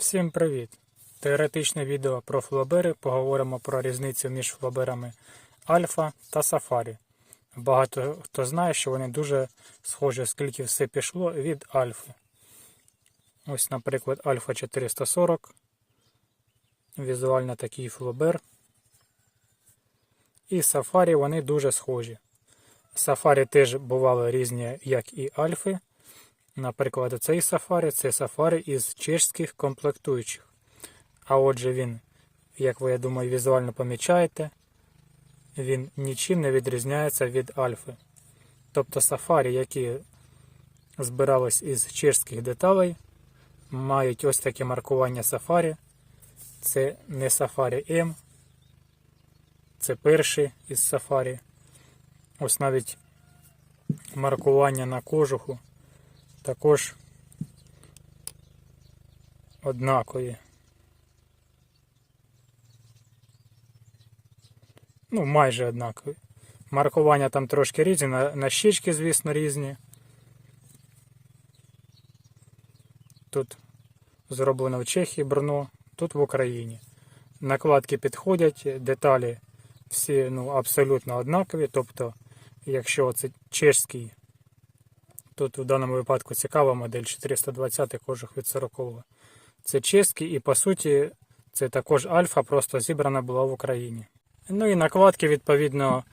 Всім привіт! Теоретичне відео про флобери. Поговоримо про різницю між флоберами Альфа та Сафарі. Багато хто знає, що вони дуже схожі, оскільки все пішло від Альфи. Ось, наприклад, Альфа 440. Візуально такий флобер. І Сафарі вони дуже схожі. Сафарі теж бували різні, як і Альфи. Наприклад, цей сафарі це сафарі із чешських комплектуючих. А отже, він, як ви я думаю, візуально помічаєте, він нічим не відрізняється від альфи. Тобто сафарі, які збирались із чешських деталей, мають ось таке маркування сафарі. Це не сафарі М, це перший із сафарі. Ось навіть маркування на кожуху також однакові. Ну, майже однакові. Маркування там трошки різні, на, на щічки, звісно, різні. Тут зроблено в Чехії Брно, тут в Україні. Накладки підходять, деталі всі ну, абсолютно однакові. Тобто, якщо це чешський Тут в даному випадку цікава модель 420 кожух від 40 Це чеський і по суті це також альфа, просто зібрана була в Україні. Ну і накладки, відповідно,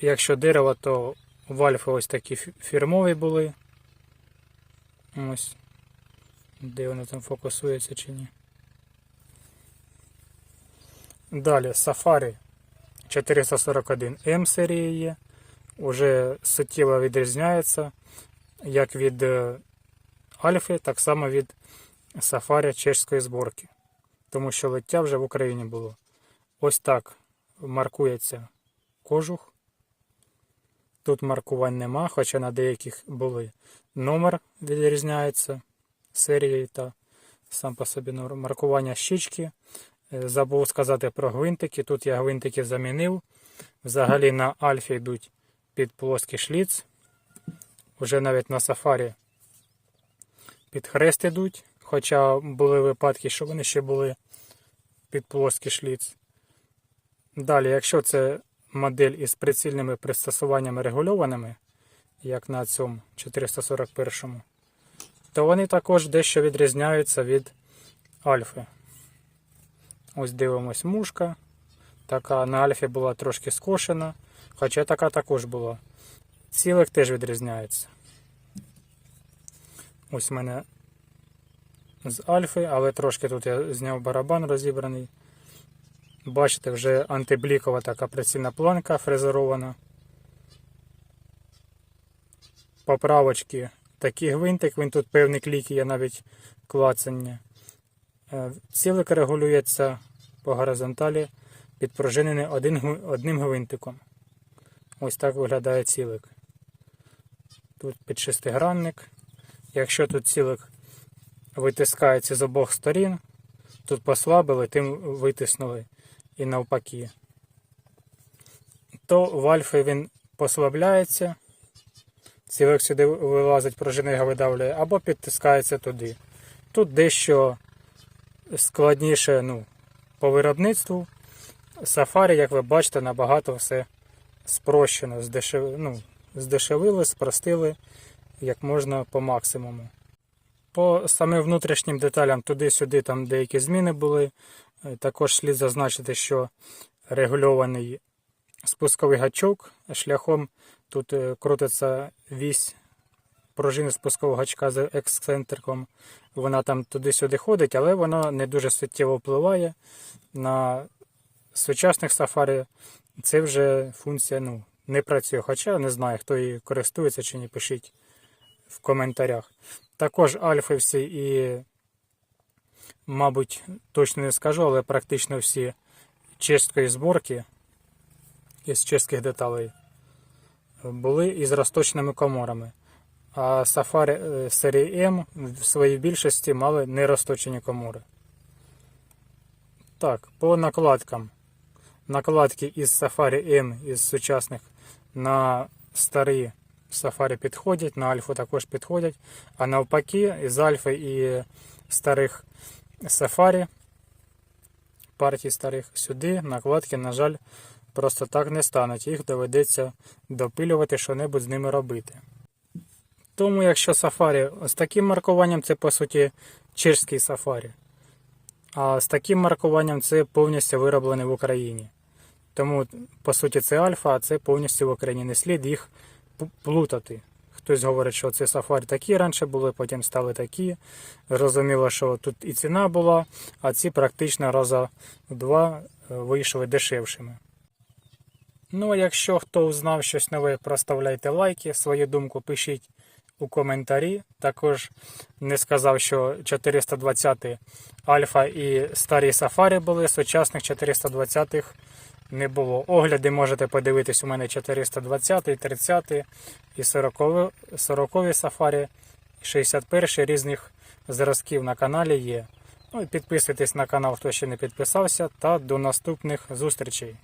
якщо дерево, то в альфи ось такі фірмові були. Ось. Де вони там фокусуються чи ні. Далі Safari 441 М серії є. Уже суттєво відрізняється як від е, Альфи, так само від Сафарі чешської зборки. Тому що лиття вже в Україні було. Ось так маркується кожух. Тут маркувань нема, хоча на деяких були. Номер відрізняється серією та сам по собі маркування щічки. Е, забув сказати про гвинтики. Тут я гвинтики замінив. Взагалі на Альфі йдуть під плоский шліц. Вже навіть на сафарі під хрест ідуть, хоча були випадки, що вони ще були під плоский шліц. Далі, якщо це модель із прицільними пристосуваннями регульованими, як на цьому 441, то вони також дещо відрізняються від альфи. Ось дивимось мушка. Така на альфі була трошки скошена, хоча така також була. Цілих теж відрізняється. Ось в мене з альфи, але трошки тут я зняв барабан розібраний. Бачите, вже антиблікова така прицільна планка фрезерована. Поправочки такий гвинтик, він тут певний клік є навіть клацання. Е, цілик регулюється по горизонталі, підпружинений одним гвинтиком. Ось так виглядає цілик. Тут під шестигранник. Якщо тут цілик витискається з обох сторін, тут послабили, тим витиснули і навпаки, то в альфі він послабляється, цілик сюди вилазить, пружина видавлює, або підтискається туди. Тут дещо складніше ну, по Сафарі, як ви бачите, набагато все спрощено, здешев... ну, здешевили, спростили як можна по максимуму. По самим внутрішнім деталям туди-сюди там деякі зміни були. Е, також слід зазначити, що регульований спусковий гачок шляхом тут е, крутиться вісь пружини спускового гачка з ексцентриком. Вона там туди-сюди ходить, але вона не дуже суттєво впливає. На сучасних сафарі це вже функція ну, не працює. Хоча не знаю, хто її користується чи не пишіть в коментарях. Також альфи всі і, мабуть, точно не скажу, але практично всі чеської зборки із чеських деталей були із розточними коморами. А сафарі е, серії М в своїй більшості мали нерозточені комори. Так, по накладкам. Накладки із Safari M із сучасних на старі Safari підходять, на альфу також підходять. А навпаки, із альфи і старих Safari партій старих сюди накладки, на жаль, просто так не стануть. Їх доведеться допилювати, що-небудь з ними робити. Тому, якщо Safari з таким маркуванням, це по суті чешський Safari. А з таким маркуванням це повністю вироблене в Україні. Тому, по суті, це альфа, а це повністю в Україні. Не слід їх плутати. Хтось говорить, що це сафарі такі раніше були, потім стали такі. Зрозуміло, що тут і ціна була, а ці практично раза в два е, вийшли дешевшими. Ну, а якщо хто узнав щось нове, проставляйте лайки, свою думку пишіть у коментарі. Також не сказав, що 420 Альфа і старі Сафарі були, сучасних 420-х не було. Огляди можете подивитись у мене 420, 30 і 40, 40 Сафарі, 61 різних зразків на каналі є. Ну і підписуйтесь на канал, хто ще не підписався, та до наступних зустрічей.